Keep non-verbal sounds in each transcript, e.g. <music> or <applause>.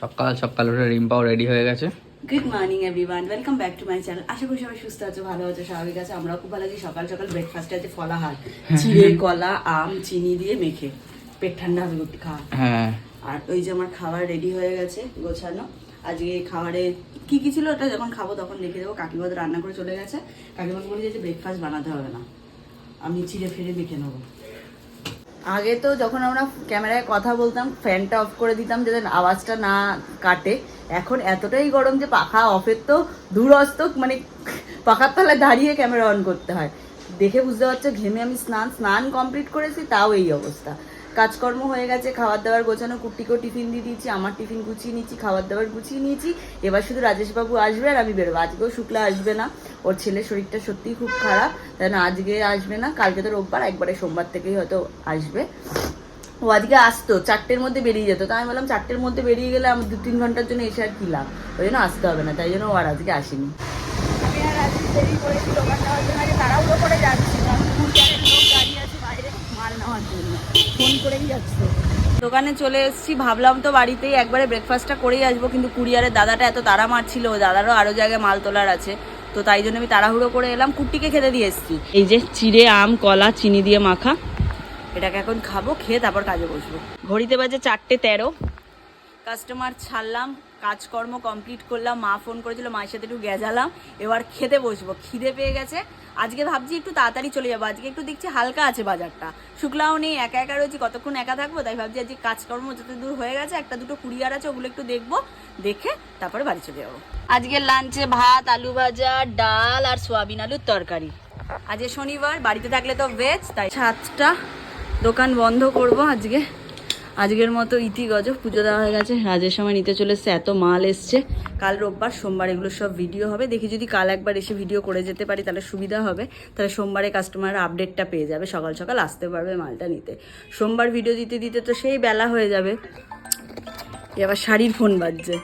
সকাল সকাল উঠে রিম্পাও রেডি হয়ে গেছে। Good morning everyone welcome back to my channel আশা করি সবাই সুস্থ আছো ভালো আছো স্বাভাবিক আছে। আমরাও খুব ভালো আছি। সকাল সকাল ব্রেকফাস্টে আছে ফলাহার চিড়ে কলা আম চিনি দিয়ে মেখে। পেট ঠান্ডা হবে রুটি খাওয়া হ্যাঁ। আর ওই যে আমার খাবার রেডি হয়ে গেছে গোছানো। আজকে খাবারে কি কি ছিল ওটা যখন খাব তখন লিখে দেবো। কাকিমা তো রান্না করে চলে গেছে। কাকিমা বলেছে যে ব্রেকফাস্ট বানাতে হবে না। আমি চিড়ে ফিরে মেখে নেব। আগে তো যখন আমরা ক্যামেরায় কথা বলতাম, ফ্যানটা অফ করে দিতাম যাতে আওয়াজটা না কাটে। এখন এতটাই গরম যে পাখা অফের তো দূরস্ত মানে পাখার তলায় দাঁড়িয়ে ক্যামেরা অন করতে হয়। দেখে বুঝতে পারছ, ঘেমে আমি স্নান স্নান কমপ্লিট করেছি, তাও এই অবস্থা। কাজকর্ম হয়ে গেছে খাবার দাবার গোছানো, কুট্টিকেও টিফিন দিয়ে দিয়েছি, আমার টিফিন গুছিয়ে নিয়েছি খাবার দাবার গুছিয়ে নিয়েছি। এবার শুধু রাজেশবাবু আসবে আর আমি বেরোবো। আজকেও শুক্লা আসবে না, ওর ছেলের শরীরটা সত্যিই খুব খারাপ, তাই না? আজকে আসবে না, কালকে তো রোববার, একবারে সোমবার থেকেই হয়তো আসবে। ও আজকে আসতো, চারটের মধ্যে বেরিয়ে যেত। তাই আমি বললাম, চারটের মধ্যে বেরিয়ে গেলে আমার দু তিন ঘণ্টার জন্য এসে আর কি লাভ? ওই জন্য আসতে হবে না, তাই জন্য ও আর আজকে আসেনি। আমি আর আজকে দেরি করেছি দোকান নেওয়ার জন্য আজকে তাড়াহুড়ো করে যাচ্ছি কারণ কুরিয়ারের লোক দাঁড়িয়ে আছে বাইরে মাল নেওয়ার জন্য ফোন করেই যাচ্ছে। দোকানে চলে এসেছি, ভাবলাম তো বাড়িতেই একবারে ব্রেকফাস্টটা করেই আসব, কিন্তু কুরিয়ারের দাদাটা এত তাড়া মারছিল, দাদারও আরও জায়গায় মাল তোলার আছে, তো তাই জন্য আমি তাড়াহুড়ো করে এলাম, কুট্টিকে খেতে দিয়ে এসেছি। এই যে চিড়ে, আম, কলা, চিনি দিয়ে মাখা, এটাকে এখন খাব, খেয়ে তারপর কাজে বসবো। ঘড়িতে বাজে চারটে তেরো কাস্টমার ছাড়লাম, কাজকর্ম কমপ্লিট করলাম, মা ফোন করেছিল, মায়ের সাথে একটু গেজালাম, এবার খেতে বসবো, খিদে পেয়ে গেছে আজকে ভাবছি একটু তাড়াতাড়ি চলে যাব। আজকে একটু দেখছি হালকা আছে বাজারটা। শুক্লাও নেই, একা একা রয়েছি, কতক্ষণ একা থাকব? তাই ভাবছি আজকে কাজকর্ম যত দূর হয়ে গেছে, একটা দুটো কুরিয়ার আছে, ওগুলো একটু দেখব, দেখে তারপরে বাড়ি চলে যাব। আজকে লাঞ্চে ভাত, আলু ভাজা, ডাল আর সোয়াবিন আলুর তরকারি। আজকে শনিবার, বাড়িতে থাকলে তো ভেজ তাই সাতটা দোকান বন্ধ করব আজকে। আজকের মতো ইতি গজ পুজো দেওয়া হয়ে গেছে। রাজের সময় নিতে চলে এসছে এত মাল এসছে। কাল রোববার, সোমবার এগুলো সব ভিডিও হবে। দেখি যদি কাল একবার এসে ভিডিও করে যেতে পারি, তাহলে সুবিধা হবে। তাহলে সোমবারে কাস্টমার আপডেটটা পেয়ে যাবে। সকাল সকাল আসতে পারবে মালটা নিতে। সোমবার ভিডিও দিতে দিতে তো সেই বেলা হয়ে যাবে। এবার শাড়ির ফোন বাজছে।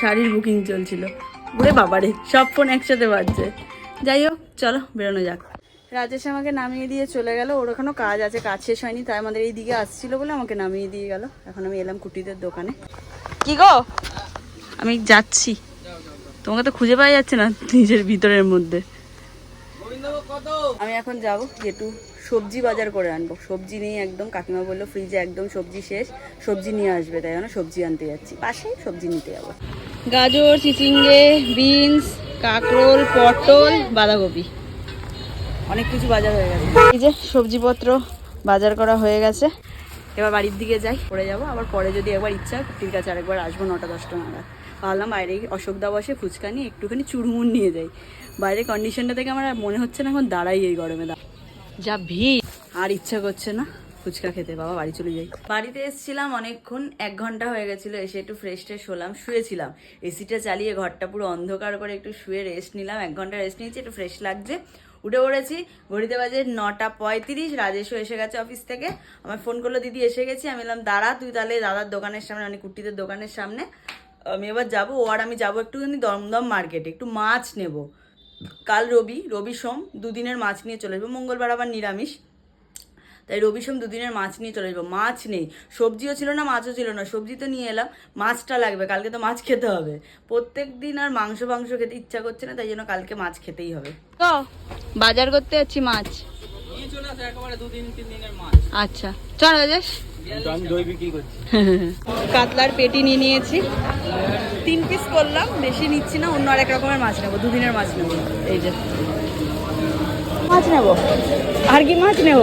শাড়ির বুকিং চলছিল। ওরে বাবারে, সব ফোন একসাথে বাজছে। যাই হোক, চলো, বেরোনো যাক। রাজেশ আমাকে নামিয়ে দিয়ে চলে গেল। ওর ওখানেও কাজ আছে কাজ শেষ হয়নি তাই আমাদের এই দিকে আসছিল বলে আমাকে নামিয়ে দিয়ে গেল। এখন আমি এলাম কুটিদের দোকানে। কি গো? আমি যাচ্ছি। তোমাকে তো খুঁজে পাওয়া যাচ্ছে না নিজের ভিতরের মধ্যে। আমি এখন যাব একটু সবজি বাজার করে আনব। সবজি নেই একদম কাকিমা বলল ফ্রিজে একদম সবজি শেষ সবজি নিয়ে আসবে তাই জন্য সবজি আনতে যাচ্ছি। পাশেই সবজি নিতে যাব। গাজর চিচিঙ্গে বিনস কাঁকরোল পটল বাঁধাকপি। অনেক কিছু বাজার হয়ে গেছে। এই যে সবজিপত্র বাজার করা হয়ে গেছে। এবার বাড়ির দিকে যাই পরে যাব। আবার পরে যদি একবার ইচ্ছা কুটির কাছে আরেকবার আসব নটা দশটা নাগাদ। ভাবলাম বাইরে অশোকদা বসে ফুচকা নিয়ে একটুখানি চুরমুর নিয়ে যাই। বাইরে কন্ডিশনটা থেকে আমার মনে হচ্ছে না এখন দাঁড়াই এই গরমে দা যা ভিড়। আর ইচ্ছা করছে না ফুচকা খেতে। বাবা বাড়ি চলে যাই। বাড়িতে এসেছিলাম অনেকক্ষণ এক ঘণ্টা হয়ে গেছিল এসে একটু ফ্রেশ ট্রেশ হলাম শুয়েছিলাম। এসিটা চালিয়ে ঘরটা পুরো অন্ধকার করে একটু শুয়ে রেস্ট নিলাম এক ঘণ্টা রেস্ট নিয়েছি একটু ফ্রেশ লাগছে। উঠে পড়েছি। ঘড়িতে বাজে নটা পঁয়ত্রিশ। রাজেশও এসে গেছে অফিস থেকে। আমার ফোন করল, দিদি, এসে গেছি। আমি বললাম, দাঁড়া, তুই তাহলে দাদার দোকানের সামনে মানে কুর্তিদের দোকানের সামনে, আমি এবার যাব। ও আর আমি যাব একটুখানি দমদম মার্কেটে একটু মাছ নেব। কাল রবি রবি সোম, দুদিনের মাছ নিয়ে চলে যাব মঙ্গলবার আবার নিরামিষ। তাই রবি সোম দুদিনের মাছ নিয়ে চলে যাব মাছ নেই। সবজিও ছিল না মাছও ছিল না। সবজি তো নিয়ে এলাম। মাছটা লাগবে। কালকে তো মাছ খেতে হবে। প্রত্যেক দিন আর মাংস মাংস খেতে ইচ্ছা করছে না তাই জন্য কালকে মাছ খেতেই হবে। বাজার করতে যাচ্ছি মাছ। আচ্ছা। চল রাজেশ কাতলার পেটি নিয়ে নিয়েছি। তিন পিস করলাম। বেশি নিচ্ছি না অন্য আরেক রকমের মাছ নেব। দুদিনের মাছ নেব। এই যে। মাছ নেব? আর কি মাছ নেব?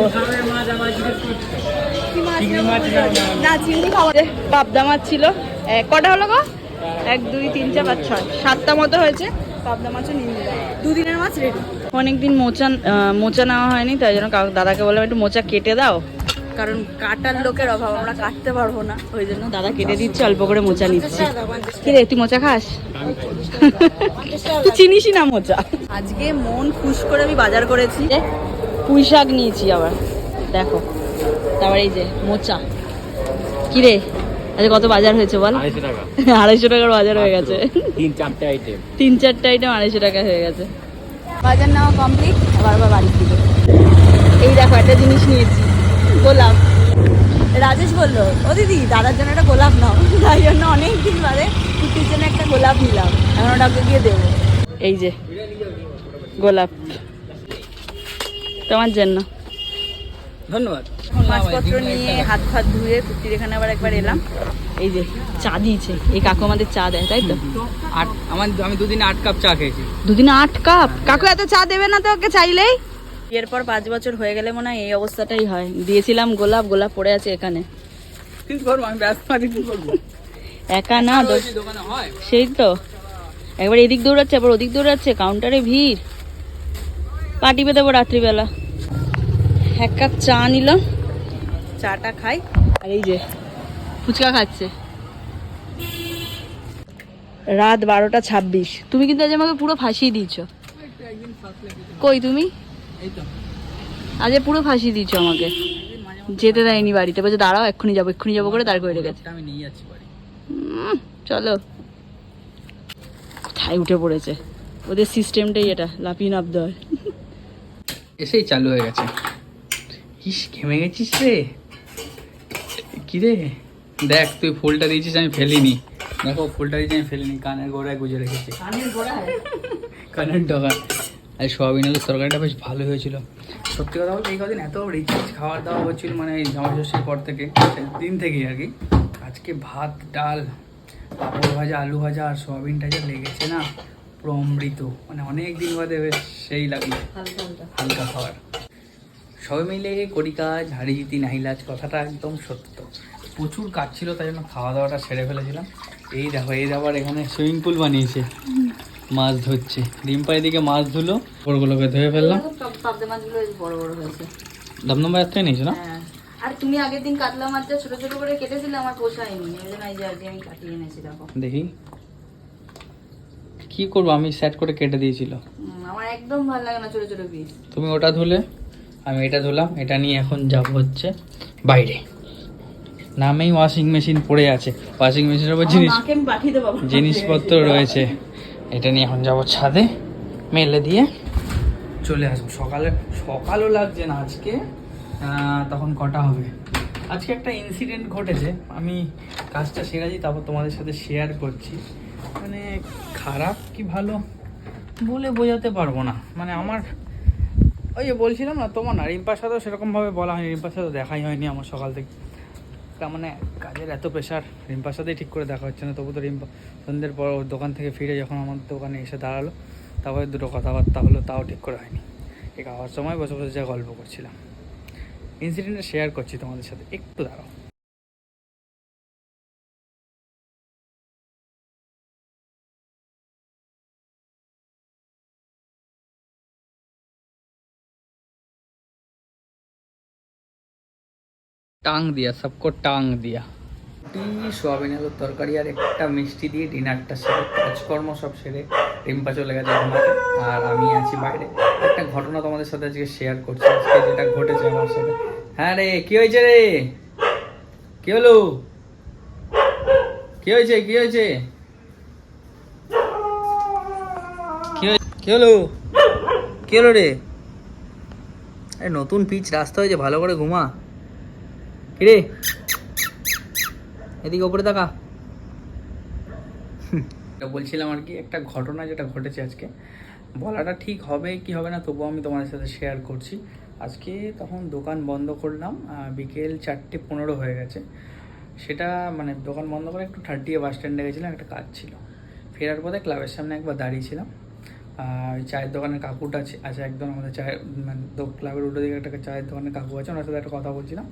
না চিংড়ি খাওয়া দে। পাবদা মাছ ছিল। কটা হলো গো? এক দুই তিন চার পাঁচ ছয়। সাতটা মতো হয়েছে। পাবদা মাছও নিয়ে দুদিনের মাছ রেডি অনেকদিন মোচা মোচা নেওয়া হয়নি তাই জন্য দাদাকে বললাম একটু মোচা কেটে দাও। কারণ কাটার লোকের অভাব আমরা কাটতে পারব না। ওই জন্য দাদা কেটে দিচ্ছে অল্প করে মোচা নিচ্ছি। কি রে তুই মোচা খাস? তুই চিনিসই না মোচা। আজকে মন খুশ করে আমি বাজার করেছি। পুঁই শাক নিয়েছি আবার। দেখো তারপর এই যে মোচা। কি রে? আজকে কত বাজার হয়েছে বল? আড়াইশো <laughs> আড়াইশো টাকার বাজার হয়ে গেছে। তিন চারটে আইটেম তিন চারটে আইটেম আড়াইশো টাকা হয়ে গেছে। বাজার নেওয়া কমপ্লিট আবার আবার বাড়ি ফিরে এই দেখো একটা জিনিস নিয়েছি। গোলাপ। রাজেশ বলল ও দিদি দাদার জন্য একটা গোলাপ নাও। তাই জন্য অনেক দিন বাদে কুটির জন্য একটা গোলাপ নিলাম। এখন ওটাকে গিয়ে দেবো। এই যে গোলাপ। তোমার জন্য। ধন্যবাদ। মাছপত্র নিয়ে হাত ফাত ধুয়ে কুটির এখানে আবার একবার এলাম। এই যে চা দিয়েছে। এই কাকু আমাদের চা দেয় তাই তো? আট আমার আমি দুদিনে আট কাপ চা খেয়েছি। দুদিনে আট কাপ? কাকু এত চা দেবে না তো ওকে চাইলেই? এরপর পাঁচ বছর হয়ে গেলে মনে হয় এই অবস্থাটাই হয়। দিয়েছিলাম গোলাপ গোলাপ পড়ে আছে এখানে। কি করব আমি ব্যস্ত আছি কি করব? একা না সেই তো। একবার এদিক দৌড়াচ্ছে আবার ওদিক দৌড়াচ্ছে কাউন্টারে ভিড়। পা টিপে দেবো রাত্রিবেলা। এক কাপ চা নিলাম চাটা খাই। আর এই যে ফুচকা খাচ্ছে। রাত বারোটা ছাব্বিশ। তুমি কিন্তু আজ আমাকে পুরো ফাঁসিয়ে দিয়েছ। কই তুমি? আজ পুরো ফাঁসিয়ে দিয়েছ আমাকে। যেতে দেয়নি বাড়িতে। বলছে দাঁড়াও এক্ষুনি যাব এক্ষুনি যাব করে দাঁড় করে রেখেছে চলো। কোথায় উঠে পড়েছে? ওদের সিস্টেমটাই এটা লাফিয়ে নামতে হয় এসেই চালু হয়ে গেছে। ইস ঘেমে গেছিস রে। কি রে? দেখ তুই ফুলটা দিয়েছিস আমি ফেলিনি। দেখো ফুলটা দিয়েছি আমি ফেলিনি। কানের গোড়ায় গুজে রেখেছি। কানের ডগা। আর সোয়াবিন আলুর তরকারিটা বেশ ভালো হয়েছিল। সত্যি কথা বলতে এই কদিন এত রিচার্জ খাওয়ার দাওয়া হচ্ছিল মানে এই জামা ষষ্ঠীর পর থেকে দিন থেকেই আর কি। আজকে ভাত ডাল পাঁপড় ভাজা আলু ভাজা আর সোয়াবিনটা যা লেগেছে না পুরো অমৃত মানে অনেক দিন বাদে বেশ সেই লাগল। হালকা খাবার। সবাই মিলে করি কাজ হাড়ি জিতি নাহিলাজ কথাটা একদম সত্য। প্রচুর কাজ ছিল তাই জন্য খাওয়া দাওয়াটা সেরে ফেলেছিলাম। এই দেখো এই আবার এখানে সুইমিং পুল বানিয়েছে। মাছ ধরছে। ডিম্পা এদিকে মাছ ধুলো ওরগুলোকে ধুয়ে ফেললাম। বড় বড় হয়েছে। দমদম বাজার থেকে নিয়েছো না? হ্যাঁ। আর তুমি আগের দিন কাতলা মাছটা ছোট ছোট করে কেটেছিলে আমার পোষায়নি এই জন্য এই যে আজকে আমি কাটিয়ে এনেছি দেখো। দেখি। কি করব? আমি সেট করে কেটে দিয়েছিল। আমার একদম ভালো লাগে না ছোট ছোট পিস তুমি ওটা ধুলে আমি এটা ধুলাম এটা নিয়ে এখন যাব হচ্ছে বাইরে। নামেই ওয়াশিং মেশিন পড়ে আছে। ওয়াশিং মেশিনের উপর জিনিস জিনিসপত্র রয়েছে। এটা নিয়ে এখন যাব ছাদে মেলে দিয়ে চলে আসব। সকালে সকালও লাগছে না আজকে তখন কটা হবে? আজকে একটা ইনসিডেন্ট ঘটেছে। আমি কাজটা সেরেছি তারপর তোমাদের সাথে শেয়ার করছি। মানে খারাপ কি ভালো? বলে বোঝাতে পারব না। মানে আমার ওই যে বলছিলাম না, তোমার না, রিম্পার সাথেও সেরকমভাবে বলা হয়নি, রিম্পার সাথে দেখাই হয়নি আমার সকাল থেকে। তার মানে কাজের এত প্রেশার রিম্পার সাথেই ঠিক করে দেখা হচ্ছে না, তবু তো রিম্পা সন্ধ্যের পর ওর দোকান থেকে ফিরে যখন আমার দোকানে এসে দাঁড়াল, তারপরে দুটো কথাবার্তা হলো, তাও ঠিক করে হয়নি। এই খাওয়ার সময় বসে বসে যা গল্প করছিলাম। ইনসিডেন্টটা শেয়ার করছি তোমাদের সাথে, একটু দাঁড়াও। টাং দিয়া, সবকো টাং দিয়া। রুটি, সোয়াবিন, আলুর তরকারি আর একটা মিষ্টি দিয়ে ডিনারটা সেরে কাজকর্ম সব সেরে রিম্পা চলে গেছে ঘুমাতে, আর আমি আছি বাইরে। একটা ঘটনা তোমাদের সাথে আজকে শেয়ার করছি, আজকে যেটা ঘটেছে আমার সাথে। হ্যাঁ রে, কি হয়েছে রে? কি হলো? কি হয়েছে কি হয়েছে? কি হলো? কি হলো রে? নতুন পিচ রাস্তা হয়েছে ভালো করে ঘুমা। কিরে? এদিকে ওপরে তাকা। বলছিলাম আর কি, একটা ঘটনা যেটা ঘটেছে আজকে, বলাটা ঠিক হবে কি হবে না তবুও আমি তোমাদের সাথে শেয়ার করছি। আজকে তখন দোকান বন্ধ করলাম বিকেল চারটে পনেরো হয়ে গেছে। সেটা মানে দোকান বন্ধ করে একটু থার্টি বাস স্ট্যান্ডে গেছিলাম, একটা কাজ ছিল। ফেরার পথে ক্লাবের সামনে একবার দাঁড়িয়েছিলাম ওই চায়ের দোকানের কাকুটা আছে আছে একদম আমাদের চায়ের মানে ক্লাবের উল্টো দিকে একটা চায়ের দোকানের কাকু আছে, ওনার সাথে একটা কথা বলছিলাম।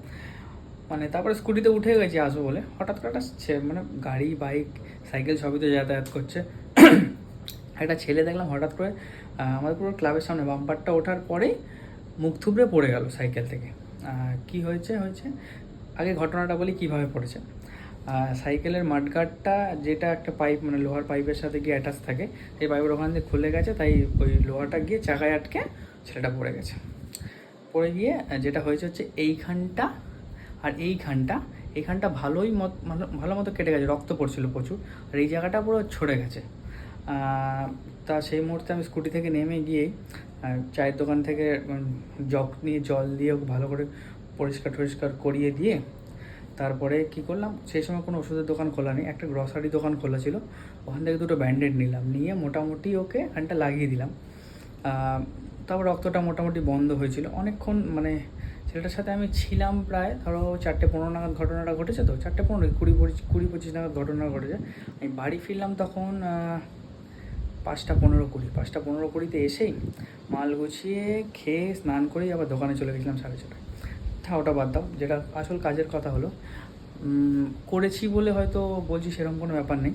মানে তারপরে স্কুটিতে উঠে গেছি আসব বলে। হঠাৎ করে একটা মানে গাড়ি, বাইক, সাইকেল সবই তো যাতায়াত করছে। একটা ছেলে দেখলাম হঠাৎ করে আমাদের পুরো ক্লাবের সামনে বাম্পারটা ওঠার পরেই মুখ থুবড়ে পড়ে গেল সাইকেল থেকে। কি হয়েছে হয়েছে? আগে ঘটনাটা বলি কীভাবে পড়েছে। সাইকেলের মাঠগার্ডটা যেটা একটা পাইপ মানে লোহার পাইপের সাথে গিয়ে অ্যাটাচ থাকে, সেই পাইপের ওখান দিয়ে খুলে গেছে, তাই ওই লোহাটা গিয়ে চাকায় আটকে ছেলেটা পড়ে গেছে। পড়ে গিয়ে যেটা হয়েছে হচ্ছে এইখানটা আর এইখানটা এইখানটা ভালোই মত ভালো- মতো কেটে গেছে রক্ত পড়ছিল প্রচুর আর এই জায়গাটা পুরো ছড়ে গেছে। তা সেই মুহূর্তে আমি স্কুটি থেকে নেমে আহ, চায়ের দোকান থেকে জগ নিয়ে জল দিয়ে ভালো করে পরিষ্কার টরিষ্কার করিয়ে দিয়ে তারপরে কি করলাম সেই সময় কোনো ওষুধের দোকান খোলা নেই একটা গ্রসারি দোকান খোলা ছিল ওখান থেকে দুটো ব্যান্ডেড নিলাম নিয়ে মোটামুটি ওকে খানটা লাগিয়ে দিলাম। তারপর রক্তটা মোটামুটি বন্ধ হয়েছিল অনেকক্ষণ মানে ছেলেটার সাথে আমি ছিলাম প্রায়, ধরো চারটে পনেরো নাগাদ ঘটনাটা ঘটেছে তো, চারটে পনেরো কুড়ি কুড়ি পঁচিশ নাগাদ ঘটনা ঘটেছে। আমি বাড়ি ফিরলাম তখন পাঁচটা পনেরো কুড়ি, পাঁচটা পনেরো কুড়িতে এসেই মাল গুছিয়ে খেয়ে স্নান করেই আবার দোকানে চলে গেছিলাম সাড়ে ছটায়। তা ওটা বাদ দাও, যেটা আসল কাজের কথা হলো। করেছি বলে হয়তো বলছি সেরকম কোনো ব্যাপার নেই।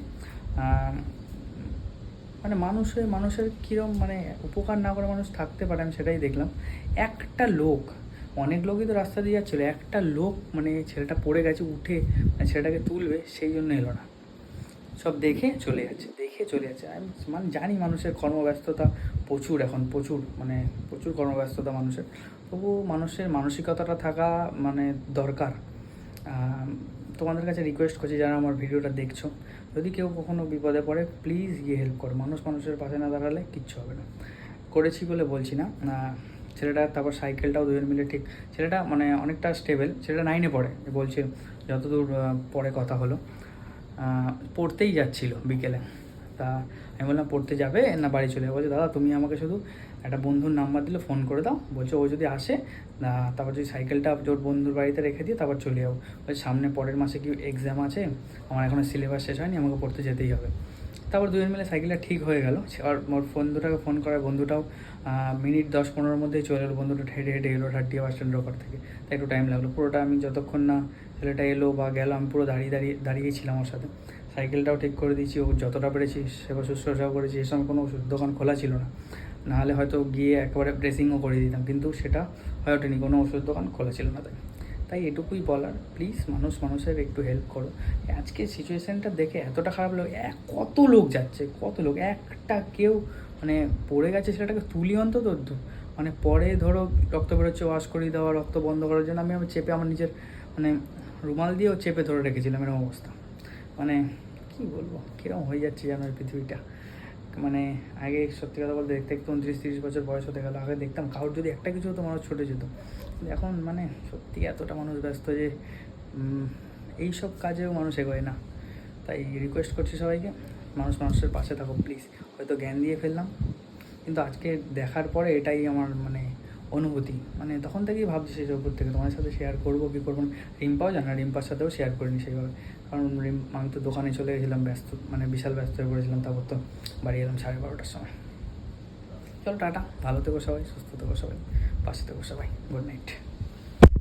মানে মানুষের মানুষের কীরকম মানে উপকার না করে মানুষ থাকতে পারে, আমি সেটাই দেখলাম। একটা লোক অনেক লোকই তো রাস্তা দিয়ে যাচ্ছিল। একটা লোক মানে ছেলেটা পড়ে গেছে উঠে মানে ছেলেটাকে তুলবে, সেই জন্য এলো না। সব দেখে চলে যাচ্ছে, দেখে চলে যাচ্ছে। আমি মানে জানি মানুষের কর্মব্যস্ততা প্রচুর এখন, প্রচুর মানে প্রচুর কর্মব্যস্ততা মানুষের। তবু মানুষের মানসিকতাটা থাকা মানে দরকার। তোমাদের কাছে রিকোয়েস্ট করছি, যারা আমার ভিডিওটা দেখছ, যদি কেউ কখনো বিপদে পড়ে প্লিজ গিয়ে হেল্প করো। মানুষ মানুষের পাশে না দাঁড়ালে কিচ্ছু হবে না। করেছি বলে বলছি না। ছেলেটা তারপর সাইকেলটাও দুজন মিলে ঠিক, ছেলেটা মানে অনেকটা স্টেবল ছেলেটা নাইনে পড়ে বলছে যতদূর পরে কথা হলো। পড়তেই যাচ্ছিল বিকেলে। তা আমি বললাম, পড়তে যাবে না বাড়ি চলে বলছে, দাদা, তুমি আমাকে শুধু একটা বন্ধুর নাম্বার দিলে ফোন করে দাও। বলছে, ও যদি আসে তারপর যদি সাইকেলটা ওর বন্ধুর বাড়িতে রেখে দিয়ে তারপর চলে যাব। বলছে, সামনে পরের মাসে কি এক্সাম আছে? আমার এখনও সিলেবাস শেষ হয়নি, আমাকে পড়তে যেতেই হবে। তারপর দুজন মিলে সাইকেলটা ঠিক হয়ে গেল। আর ওর বন্ধুটাকে ফোন করার বন্ধুটাও। মিনিট দশ পনেরোর মধ্যেই চলে এলো বন্ধুটা হেঁটে হেঁটে এলো ঠাট্টিয়া বাস স্ট্যান্ডের ওপর থেকে। তাই একটু টাইম লাগল। পুরোটা আমি যতক্ষণ না ছেলেটা এলো বা গেল আমি পুরো দাঁড়িয়ে দাঁড়িয়ে দাঁড়িয়েই ছিলাম ওর সাথে। সাইকেলটাও ঠিক করে দিয়েছি, ও যতটা পেরেছি সেবা শুশ্রূষাও করেছি। এ সময় কোনো ওষুধ দোকান খোলা ছিল না। নাহলে হয়তো গিয়ে একেবারে ড্রেসিংও করে দিতাম। কিন্তু সেটা হয়ে ওঠেনি। কোনো ওষুধ দোকান খোলা ছিল না তাই। তাই এটুকুই বলার। প্লিজ মানুষ মানুষের একটু হেল্প করো। আজকে সিচুয়েশানটা দেখে এতটা খারাপ লাগে এক, কত লোক যাচ্ছে, কত লোক, একটা কেউ মানে পড়ে গেছে সেটাকে তুলি অন্তত। মানে পরে ধরো রক্ত বেরোচ্ছে ওয়াশ করিয়ে দেওয়া, রক্ত বন্ধ করার জন্য আমি চেপে আমার নিজের মানে রুমাল দিয়েও চেপে ধরে রেখেছিলাম, এরকম অবস্থা। মানে কি বলব কীরকম হয়ে যাচ্ছে এই পৃথিবীটা। মানে আগে সত্যি কথা বলতে দেখতে দেখতে উনত্রিশ, তিরিশ বছর বয়স হতে গেল, আগে দেখতাম কারোর যদি একটা কিছু হতো মানুষ ছুটে যেত। এখন মানে সত্যি এতটা মানুষ ব্যস্ত যে এইসব কাজেও মানুষ এগোয় না। তাই রিকোয়েস্ট করছি সবাইকে, মানুষ মানুষের পাশে থাকো প্লিজ হয়তো জ্ঞান দিয়ে ফেললাম, কিন্তু আজকে দেখার পরে এটাই আমার মানে অনুভূতি। মানে তখন থেকেই ভাবছি উপর থেকে তোমার সাথে শেয়ার করব, কী করব রিম্পাও জানে রিম্পার সাথেও শেয়ার করিনি সেইভাবে। কারণ আমি তো দোকানে চলে গেছিলাম, ব্যস্ত মানে বিশাল ব্যস্ত হয়ে পড়েছিলাম, তারপর তো বাড়ি এলাম সাড়ে বারোটার সময়। চলো, টাটা। ভালো থেকো সবাই, সুস্থ থেকো সবাই, পাশে থেকো সবাই। Good night.